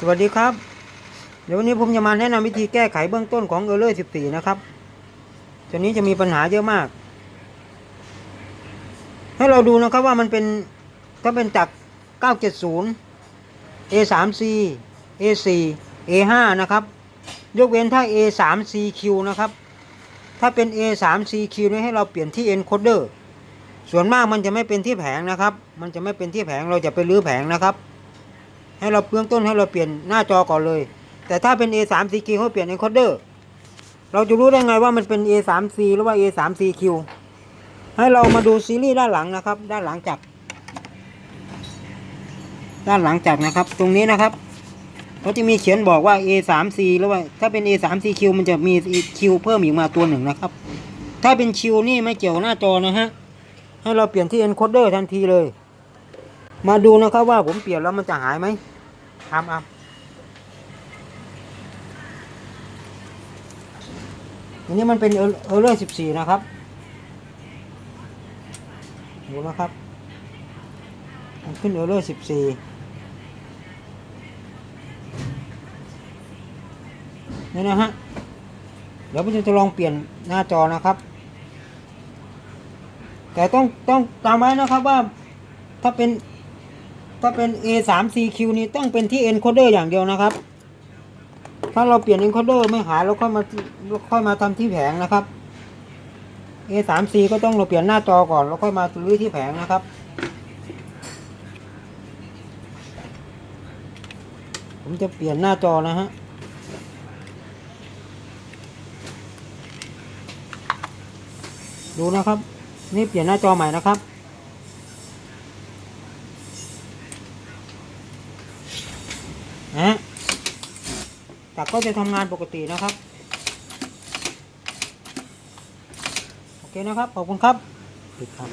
สวัสดีครับ เดี๋ยววันนี้ผมจะมาแนะนำวิธีแก้ไขเบื้องต้นของเออร์เลอร์14 นะครับตัวนี้จะมีปัญหาเยอะมาก ให้เราดูนะครับว่ามันเป็นถ้าเป็นจาก 970 A3C A4 A5 นะครับ ยกเว้นถ้า A3CQ นะครับ ถ้าเป็น A3CQ นี่ให้เราเปลี่ยนที่ encoder ส่วนมากมันจะไม่เป็นที่แผงนะครับ มันจะไม่เป็นที่แผงเราจะไปรื้อแผงนะครับ ให้เราเบื้องต้นให้เราเปลี่ยนหน้าจอก่อนเลย แต่ถ้าเป็น A3CQ เขาเปลี่ยน encoder เราจะรู้ได้ไงว่ามันเป็น A3C หรือว่า A3CQ ให้เรามาดูซีรีส์ด้านหลังนะครับ ด้านหลังจาก ด้านหลังจากนะครับ ตรงนี้นะครับเขาจะมีเขียนบอกว่า A3C หรือว่าถ้าเป็น A3CQ มันจะมี Q เพิ่มอีกมาตัวหนึ่งนะครับ ถ้าเป็น Q นี่ไม่เกี่ยวหน้าจอนะฮะให้เราเปลี่ยนที่ encoder ทันทีเลย มาดูนะครับว่าผมเปลี่ยนแล้วมันจะหายไหมทำเอาอันนี้มันเป็นเออร์เลอร์สิบสี่นะครับดูนะครับมันขึ้นเออร์เลอร์สิบสี่นี่นะฮะ เดี๋ยวผมจะลองเปลี่ยนหน้าจอนะครับ แต่ต้องต้องจำไว้นะครับว่าถ้าเป็น ถ้าเป็น A3CQ นี่ต้องเป็นที่ encoder อย่างเดียวนะครับ ถ้าเราเปลี่ยน encoder ไม่หายเราค่อยมาค่อยมาทำที่แผงนะครับ A3C ก็ต้องเราเปลี่ยนหน้าจอก่อนแล้วค่อยมาลื้อที่แผงนะครับผมจะเปลี่ยนหน้าจอนะฮะดูนะครับ นี่เปลี่ยนหน้าจอใหม่นะครับ นะฮะแต่ก็จะทำงานปกตินะครับ โอเคนะครับ ขอบคุณครับปิดครับ